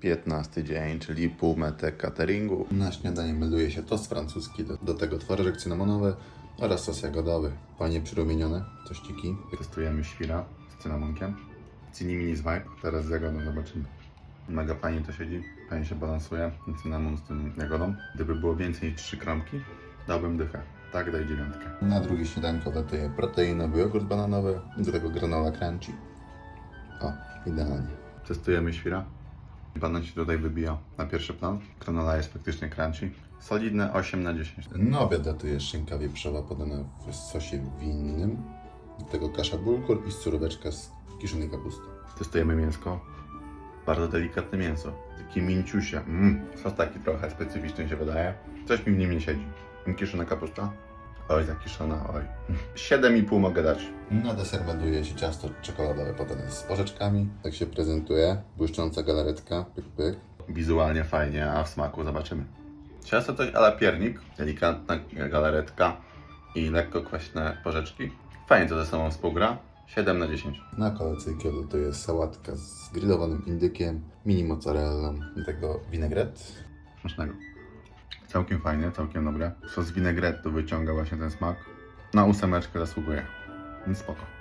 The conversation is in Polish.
15 dzień, czyli półmetek cateringu. Na śniadanie melduje się tost francuski, do, do tego twarożek cynamonowy oraz sos jagodowy. Panie przyrumienione, tościki. Testujemy świra z cynamonkiem. Cini mini z vibe, teraz z jagodą zobaczymy. Mega fajnie to siedzi, fajnie się balansuje, cynamon z tym jagodą. Gdyby było więcej niż 3 kromki, dałbym dychę. Tak, daj dziewiątkę. Na drugie śniadanko datuję proteinowy jogurt bananowy, do tego granola crunchy. O, idealnie. Testujemy świra. Banan się tutaj wybija na pierwszy plan. Granola jest praktycznie crunchy. Solidne 8 na 10. Na obiad datuje szynka wieprzowa podana w sosie winnym. Do tego kasza bulgur i suróweczka z kiszonej kapusty. Testujemy mięsko. Bardzo delikatne mięso. Takie mięciusie. Mm, sos taki trochę specyficzny się wydaje. Coś mi w nim nie siedzi. Kiszona kapusta. Oj, zakiszona, oj. 7,5 mogę dać. Na deser melduje się ciasto czekoladowe podane z porzeczkami. Tak się prezentuje. Błyszcząca galaretka. Pyk, pyk. Wizualnie fajnie, a w smaku zobaczymy. Ciasto coś ale piernik. Delikatna galaretka i lekko kwaśne porzeczki. Fajnie to ze sobą współgra. 7 na 10. Na kolacyjkę to jest sałatka z grillowanym indykiem, mini mozzarellą, do tego winegret. Smacznego. Całkiem fajnie, całkiem dobre. Sos winegretu wyciąga właśnie ten smak. Na ósemeczkę zasługuje. Więc spoko.